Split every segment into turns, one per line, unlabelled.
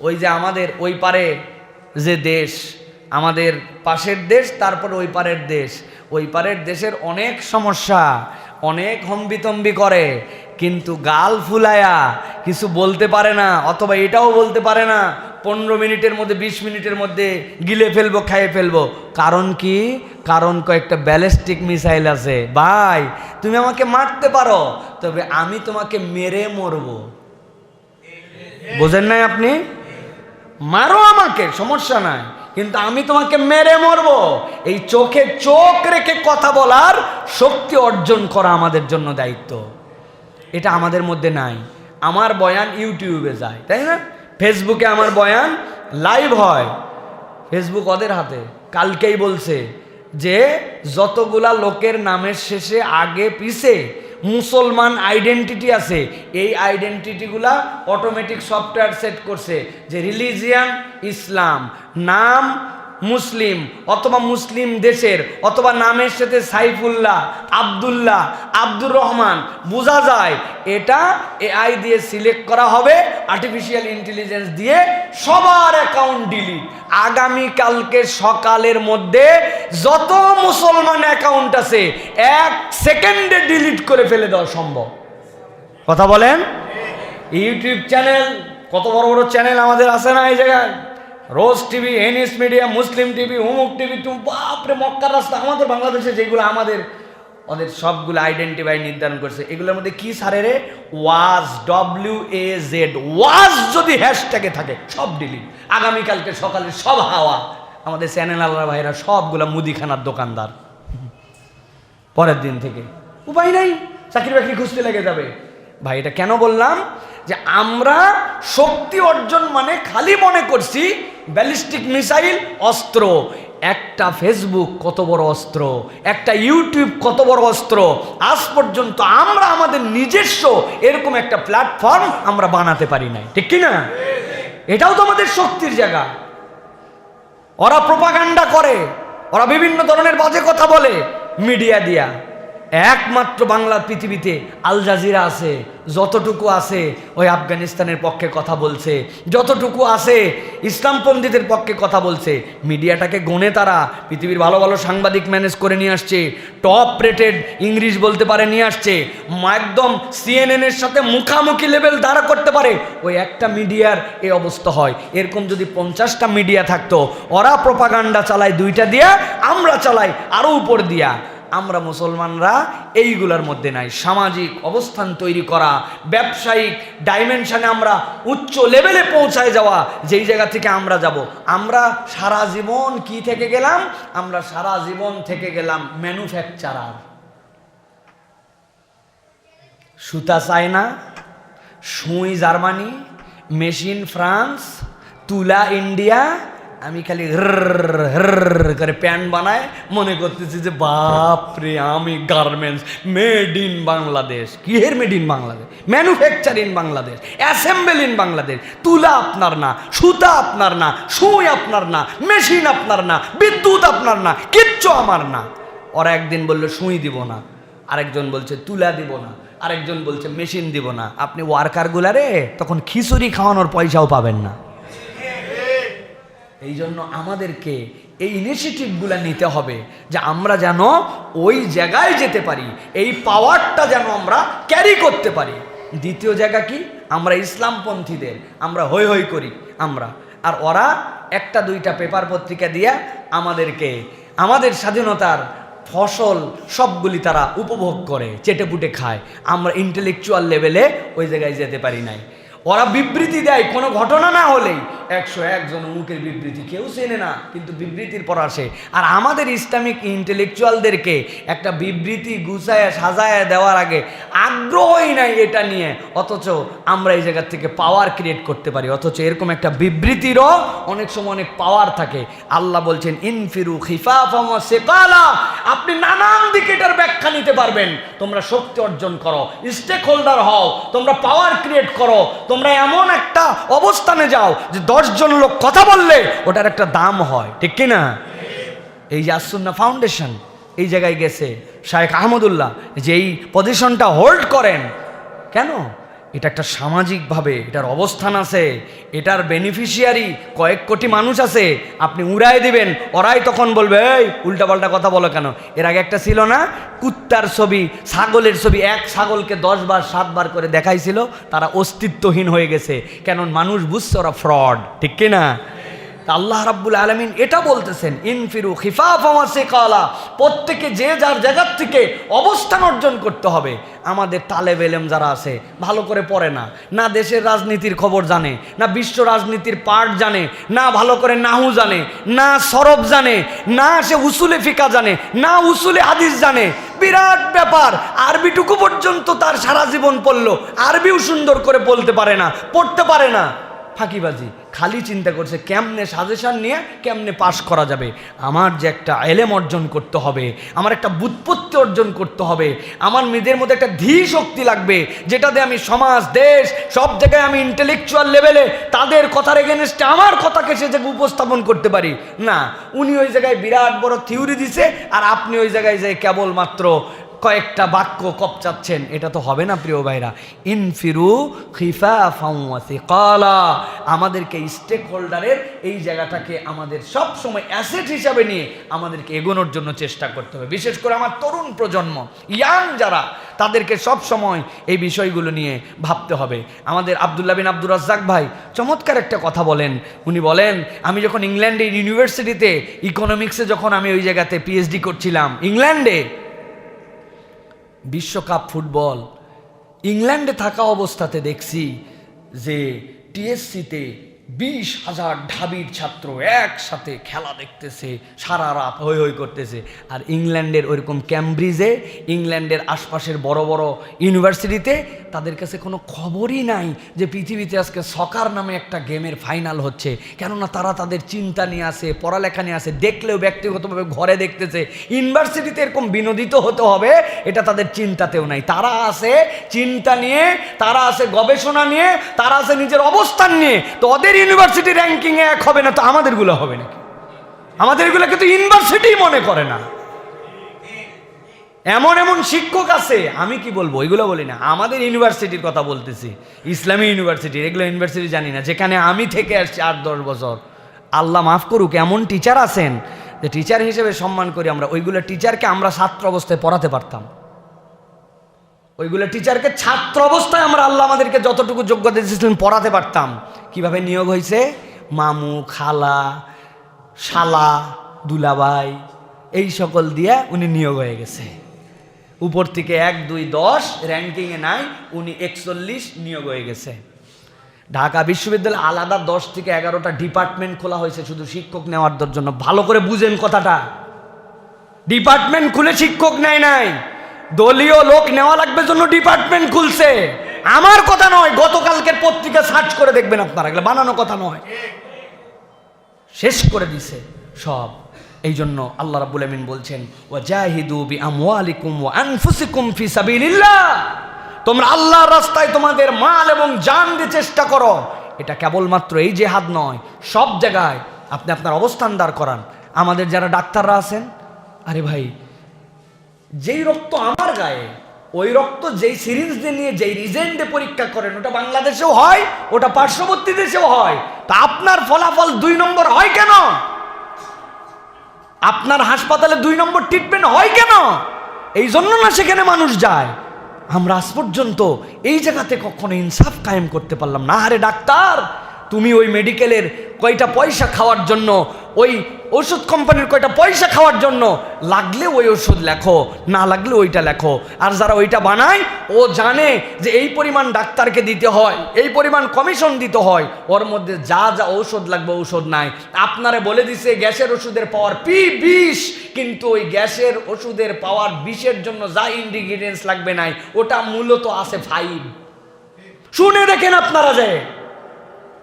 ওই যে আমাদের ওই পারে যে দেশ, আমাদের পাশের দেশ, তারপর ওই পারের দেশ। ওই পারের দেশের অনেক সমস্যা, অনেক হম্বিতম্বি করে, কিন্তু গাল ফুলায়া কিছু বলতে পারে না, অথবা এটাও বলতে পারে না, পনেরো মিনিটের মধ্যে, বিশ মিনিটের মধ্যে গিলে ফেলব, খাইয়ে ফেলব। কারণ কি? কারণ কয়েকটা ব্যালিস্টিক মিসাইল আছে। ভাই, তুমি আমাকে মারতে পারো, তবে আমি তোমাকে মেরে মরবো। বোঝেন নাই আপনি? মারো আমাকে, সমস্যা নাই। কিন্তু আমি তোমাকে মেরে মরবো। এই চোখে চোখ রেখে কথা বলার শক্তি অর্জন করা আমাদের জন্য দায়িত্ব। এটা আমাদের মধ্যে নাই। আমার বয়ান ইউটিউবে যায়, তাই না? ফেসবুকে আমার বয়ান লাইভ হয়। ফেসবুক ওদের হাতে। কালকেই বলছে যে, যতগুলা লোকের নামের শেষে আগে পিছে মুসলমান আইডেন্টিটি আছে। এই আইডেন্টিটিগুলা অটোমেটিক সফটওয়্যার সেট করছে যে রিলিজিয়ান ইসলাম নাম মুসলিম অথবা মুসলিম দেশের অথবা নামের সাথে সাইফুল্লাহ আবদুল্লাহ আব্দুর রহমান বোঝা যায় এটা এআই দিয়ে সিলেক্ট করা হবে আর্টিফিশিয়াল ইন্টেলিজেন্স দিয়ে সবার অ্যাকাউন্ট ডিলিট আগামী কালকে সকালের মধ্যে যত মুসলমান অ্যাকাউন্ট আছে এক সেকেন্ডে ডিলিট করে ফেলে দেওয়া সম্ভব। কথা বলেন? ইউটিউব চ্যানেল কত বড় বড় চ্যানেল আমাদের আছে না এই জায়গায়? রোজ টিভি, এনএস মিডিয়া, মুসলিম টিভি, উমুক টিভি টু বাপরে, মক্কার রাস্তা। আমাদের বাংলাদেশে যেগুলো আমাদের, ওদের সবগুলো আইডেন্টিফাই নির্ধারণ করছে, এগুলোর মধ্যে কি সারে রে? ওয়াজ ডব্লিউ এ জেড ওয়াজ যদি হ্যাশট্যাগে থাকে, সব ডিলিট আগামীকালকে সকালে সব হাওয়া, আমাদের চ্যানেল আল্লাহ ভাইরা সবগুলা মুদিখানার দোকানদার। পরের দিন থেকে। উপায় নাই, চাকরি বাকরি খুঁজতে লেগে যাবে। ভাই, এটা কেন বললাম? যে আমরা শক্তি অর্জন মানে খালি মনে করছি ব্যালিস্টিক মিসাইল অস্ত্র। একটা ফেসবুক কত বড় অস্ত্র, একটা ইউটিউব কত বড় অস্ত্র। আজ পর্যন্ত আমরা আমাদের নিজস্ব এরকম একটা প্ল্যাটফর্ম আমরা বানাতে পারি নাই। ঠিক কি না? এটাও তো আমাদের শক্তির জায়গা। ওরা প্রোপাগান্ডা করে, ওরা বিভিন্ন ধরনের বাজে কথা বলে মিডিয়া দিয়া। একমাত্র বাংলা পৃথিবীতে আল জাজিরা আছে, যতটুকু আছে ওই আফগানিস্তানের পক্ষে কথা বলছে, যতটুকু আছে ইসলামপন্থীদের পক্ষে কথা বলছে। মিডিয়াটাকে গনে তারা, পৃথিবীর ভালো ভালো সাংবাদিক ম্যানেজ করে নিয়ে আসছে টপ রেটেড ইংলিশ বলতে পারে নিয়ে আসছে একদম সিএনএনের সাথে মুখামুখি লেভেল দাঁড়া করতে পারে। ওই একটা মিডিয়ার এই অবস্থা হয়। এরকম যদি পঞ্চাশটা মিডিয়া থাকতো, ওরা প্রপাগান্ডা চালায় দুইটা দিয়া, আমরা চালাই আরও উপর দিয়া। আমরা মুসলমানরা এইগুলার মধ্যে নাই। সামাজিক অবস্থান তৈরি করা, ব্যবসায়িক ডাইমেনশনে আমরা উচ্চ লেভেলে পৌঁছায় যাওয়া, যেই জায়গা থেকে আমরা যাব। আমরা সারা জীবন কি থেকে গেলাম? আমরা সারা জীবন থেকে গেলাম ম্যানুফ্যাকচারার সুতা চায়না, সুই জার্মানি মেশিন ফ্রান্স তুলা ইন্ডিয়া আমি খালি করে প্যান্ট বানায় মনে করতেছি যে বাপ রে আমি garments made in Bangladesh. কিহের made in Bangladesh? Manufacture in Bangladesh. Assemble in Bangladesh. তুলা আপনার না, সুতা আপনার না, সুই আপনার না মেশিন আপনার না, বিদ্যুৎ আপনার না, কিচ্ছু আমার না। ওরা একদিন বলল, সুই দিব না। আরেকজন বলছে, তুলা দিব না। আরেকজন বলছে মেশিন দিব না। আপনি ওয়ার্কারগুলারে তখন খিচুড়ি খাওয়ানোর পয়সাও পাবেন না। এই জন্য আমাদেরকে এই ইনিশিয়েটিভগুলো নিতে হবে যে আমরা যেন ওই জায়গায় যেতে পারি, এই পাওয়ারটা যেন আমরা ক্যারি করতে পারি। দ্বিতীয় জায়গা কি? আমরা ইসলামপন্থীদের, আমরা হৈ হৈ করি, আমরা। আর ওরা একটা দুইটা পেপার পত্রিকা দিয়া আমাদেরকে, আমাদের স্বাধীনতার ফসল সবগুলি তারা উপভোগ করে, চেটেপুটে খায়। আমরা ইন্টেলেকচুয়াল লেভেলে ওই জায়গায় যেতে পারি নাই। ওরা বিবৃতি দেয়, কোনো ঘটনা না হলেই। একশো একজন মুখের বিবৃতি, কেউ চেনে না, কিন্তু বিবৃতির পর আসে। আর আমাদের ইসলামিক ইন্টেলেকচুয়ালদেরকে একটা বিবৃতি গুছায়, সাজায় দেওয়ার আগে আগ্রহই নাই এটা নিয়ে। অথচ আমরা এই জায়গার থেকে পাওয়ার ক্রিয়েট করতে পারি। অথচ এরকম একটা বিবৃতিরও অনেক সময় অনেক পাওয়ার থাকে। আল্লাহ বলছেন, ইনফিরু খিফাফা সেকালা। আপনি এটার ব্যাখ্যা নিতে পারবেন। তোমরা শক্তি অর্জন করো স্টেক হোল্ডার হও, তোমরা পাওয়ার ক্রিয়েট করো, তোমরা এমন একটা অবস্থানে যাও যে দশজন লোক কথা বললে ওটার একটা দাম হয়। ঠিক কিনা এই যে আসুন্না ফাউন্ডেশন এই জায়গায় গেছে, শায়েখ আহমদুল্লাহ যে এই পজিশনটা হোল্ড করেন। কেন? এটা একটা সামাজিকভাবে এটার অবস্থান আছে, এটার বেনিফিশিয়ারি কয়েক কোটি মানুষ আছে, আপনি উড়াই দিবেন, ওরাই তখন বলবে, এই, উল্টাপাল্টা কথা বলো কেন? এর আগে একটা ছিল না, কুত্তার ছবি, ছাগলের ছবি, এক ছাগলকে দশবার সাতবার করে দেখাইছিল, তারা অস্তিত্বহীন হয়ে গেছে। কেন মানুষ বুঝছে ওরা ফ্রড ঠিক কি না তা আল্লাহ রাব্বুল আলমিন এটা বলতেছেন, ইনফিরু খিফাফামাসে কালা প্রত্যেকে যে যার জায়গার থেকে অবস্থান অর্জন করতে হবে। আমাদের তালেব এলেম যারা আছে, ভালো করে পড়ে না। না দেশের রাজনীতির খবর জানে, না বিশ্ব রাজনীতির পার্ট জানে, না ভালো করে নাহু জানে, না সরব জানে, না সে উসুলে ফিকা জানে, না উসুলে হাদিস জানে। বিরাট ব্যাপার, আরবিটুকু পর্যন্ত তার সারা জীবন পড়ল, আরবিও সুন্দর করে বলতে পারে না, পড়তে পারে না। ফাঁকিবাজি। খালি চিন্তা করছে কেমনে সাজেশন নিয়ে কেমনে পাশ করা যাবে। আমার যে একটা এলেম অর্জন করতে হবে, আমার একটা বুৎপত্তি অর্জন করতে হবে, আমার মেয়েদের মধ্যে একটা ধী শক্তি লাগবে, যেটাতে আমি সমাজ, দেশ, সব জায়গায় আমি ইন্টেলেকচুয়াল লেভেলে তাদের কথার এগেনস্টে আমার কথাকে সে জায়গায় উপস্থাপন করতে পারি। না, উনি ওই জায়গায় বিরাট বড় থিওরি দিছে আর আপনি ওই জায়গায় যে কেবলমাত্র কয়েকটা বাক্য কপচাচ্ছেন, এটা তো হবে না, প্রিয় ভাইরা। ইনফিরু খিফা ফাউয়াসি কালা আমাদেরকে স্টেক হোল্ডারের এই জায়গাটাকে আমাদের সব সময় অ্যাসেট হিসাবে নিয়ে আমাদেরকে এগোনোর জন্য চেষ্টা করতে হবে। বিশেষ করে আমার তরুণ প্রজন্ম, ইয়াং যারা, তাদেরকে সব সময় এই বিষয়গুলো নিয়ে ভাবতে হবে। আমাদের আবদুল্লাহ বিন আব্দুর রাজ্জাক ভাই চমৎকার একটা কথা বলেন। উনি বলেন, আমি যখন ইংল্যান্ডে ইউনিভার্সিটিতে ইকোনমিক্সে যখন আমি ওই জায়গাতে পিএইচডি করছিলাম, ইংল্যান্ডে বিশ্বকাপ ফুটবল ইংল্যান্ডে থাকা অবস্থাতে দেখছি যে টিএসসিতে বিশ হাজার ঢাবির ছাত্র একসাথে খেলা দেখতেছে, সারা রাত হই হই করতেছে। আর ইংল্যান্ডের ওইরকম ক্যামব্রিজে, ইংল্যান্ডের আশপাশের বড় বড় ইউনিভার্সিটিতে তাদের কাছে কোনো খবরই নাই যে পৃথিবীতে আজকে সকার নামে একটা গেমের ফাইনাল হচ্ছে। কেননা তারা তাদের চিন্তা নিয়ে আসে পড়ালেখা নিয়ে আসে দেখলেও ব্যক্তিগতভাবে ঘরে দেখতেছে। ইউনিভার্সিটিতে এরকম বিনোদিত হতে হবে, এটা তাদের চিন্তাতেও নাই। তারা আছে চিন্তা নিয়ে, তারা আছে গবেষণা নিয়ে, তারা আছে নিজের অবস্থান নিয়ে। তো ওদের ইউনিভার্সিটি র্যাঙ্কিংয়ে এক হবে না, তো আমাদেরগুলো হবে নাকি? আমাদেরগুলোকে তো ইউনিভার্সিটি মনে করে না। এমন এমন শিক্ষক আছে, আমি কি বলব ওইগুলো বলি না। আমাদের ইউনিভার্সিটির কথা বলতেছি, ইসলামী ইউনিভার্সিটি, এগুলো ইউনিভার্সিটি জানি না। যেখানে আমি থেকে আসছি আট, দশ বছর। আল্লাহ মাফ করুক, এমন টিচার আছেন যে টিচার হিসেবে সম্মান করি আমরা, ওইগুলো টিচারকে আমরা ছাত্র অবস্থায় পড়াতে পারতাম। ওইগুলো টিচারকে ছাত্র অবস্থায় আমরা আল্লাহ আমাদেরকে যতটুকু যোগ্যতা দিয়েছিলেন পড়াতে পারতাম। কীভাবে নিয়োগ হয়েছে? মামু, খালা, শালা, দুলাভাই, এই সকল দিয়ে উনি নিয়োগ হয়ে গেছে। উপর থেকে এক, দুই, দশ র্যাঙ্কিংয়ে নাই, উনি একচল্লিশ নিয়োগ হয়ে গেছে। ঢাকা বিশ্ববিদ্যালয়ে আলাদা দশ থেকে এগারোটা ডিপার্টমেন্ট খোলা হয়েছে, শুধু শিক্ষক নেওয়ার জন্য। ভালো করে বুঝেন কথাটা। ডিপার্টমেন্ট খুলে শিক্ষক নেয় নাই। দলীয় লোক নেওয়া লাগবে জন্য ডিপার্টমেন্ট খুলছে। আমার কথা নয়, গতকালকের পত্রিকা সার্চ করে দেখবেন আপনারা, এগুলো বানানো কথা নয়। শেষ করে দিছে সব। এই জন্য আল্লাহ রাব্বুল আমিন বলছেন ও জাহিদু বি আমওয়ালিকুম ওয়া আনফুসিকুম ফি সাবিলিল্লাহ। তোমরা আল্লাহর রাস্তায় তোমাদের মাল এবং জান দিয়ে চেষ্টা করো। এটা কেবলমাত্র এই জেহাদ নয়, সব জায়গায় আপনি আপনার অবস্থান দাঁড় করান। আমাদের যারা ডাক্তাররা আছেন, আরে ভাই যেই রক্ত আমার গায়ে, ওই রক্ত যেই সিরিঞ্জ দিয়ে নিয়ে যেই রিজেন্টে পরীক্ষা করেন, ওটা বাংলাদেশেও হয়, ওটা পার্শ্ববর্তী দেশেও হয়। তা আপনার ফলাফল দুই নম্বর হয় কেন? আপনার হাসপাতালে দুই নম্বর ট্রিটমেন্ট হয় কেন? এই জন্য না সেখানে মানুষ যায়। আমরা আজ পর্যন্ত এই জায়গাতে কখনো ইনসাফ কায়েম করতে পারলাম না। আরে ডাক্তার তুমি ওই মেডিকেলের কয়টা পয়সা খাওয়ার জন্য, ওই ওষুধ কোম্পানির কয়টা পয়সা খাওয়ার জন্য লাগলে ওই ওষুধ লেখো, না লাগলে ওইটা লেখো। আর যারা ওইটা বানায়, ও জানে যে এই পরিমাণ ডাক্তারকে দিতে হয়, এই পরিমাণ কমিশন দিতে হয়, ওর মধ্যে যা যা ঔষধ লাগবে ঔষধ নাই। আপনারে বলে দিছে, গ্যাসের ওষুধের পাওয়ার পি বিষ কিন্তু ওই গ্যাসের ওষুধের পাওয়ার বিষের জন্য যা ইনগ্রিডিয়েন্টস লাগবে নাই, ওটা মূলত আছে ফাইভ শুনে দেখেন আপনারা যে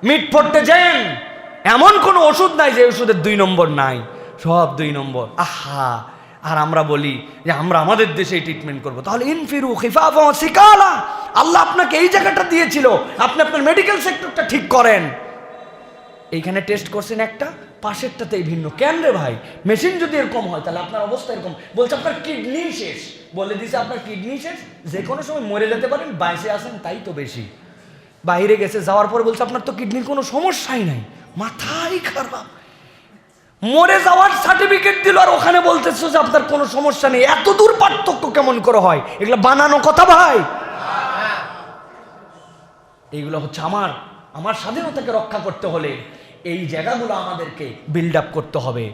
মিট পড়তে যেন। এমন কোনো ওষুধ নাই যে ওষুধের দুই নম্বর নাই। সব দুই নম্বর। আহা! আর আমরা বলি যে আমরা আমাদের দেশে ট্রিটমেন্ট করব। তাহলে ইনফিরু খিফাফা সিকালা। আল্লাহ আপনাকে এই জায়গাটা দিয়েছিল। আপনি আপনার মেডিকেল সেক্টরটা ঠিক করেন। এইখানে টেস্ট করছেন একটা, পাশেরটাতেই ভিন্ন। কেন রে ভাই? মেশিন যদি এরকম হয়, তাহলে আপনার অবস্থা এরকম। বলছে আপনার কিডনি শেষ। বলে দিছে আপনার কিডনি শেষ। যে কোনো সময় মরে যেতে পারেন বাইসে আসেন, তাই তো বেশি। বাইরে গেছে, যাওয়ার পরে বলছে, আপনার তো কিডনির কোনো সমস্যাই নাই, মাথাই খারাপ। মরে যাওয়ার সার্টিফিকেট দিল আর ওখানে বলতেছো যে, আপনার কোনো সমস্যা নেই। এত দূর পার্থক্য কেমন করে হয়? এগুলো বানানো কথা ভাই। এইগুলো হচ্ছে আমার আমার স্বাধীনতাকে রক্ষা করতে হলে এই জায়গাগুলো আমাদেরকে বিল্ড আপ করতে হবে।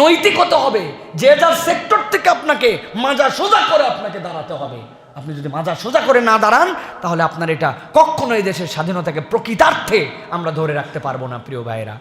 নৈতিকতা হবে, যে যার সেক্টর থেকে আপনাকে মাজা সোজা করে আপনাকে দাঁড়াতে হবে। আপনি যদি মাজা সোজা করে না দাঁড়ান, তাহলে আপনার এটা কখনো এই দেশের স্বাধীনতাকে প্রকৃতার্থে আমরা ধরে রাখতে পারব না, প্রিয় ভাইয়েরা।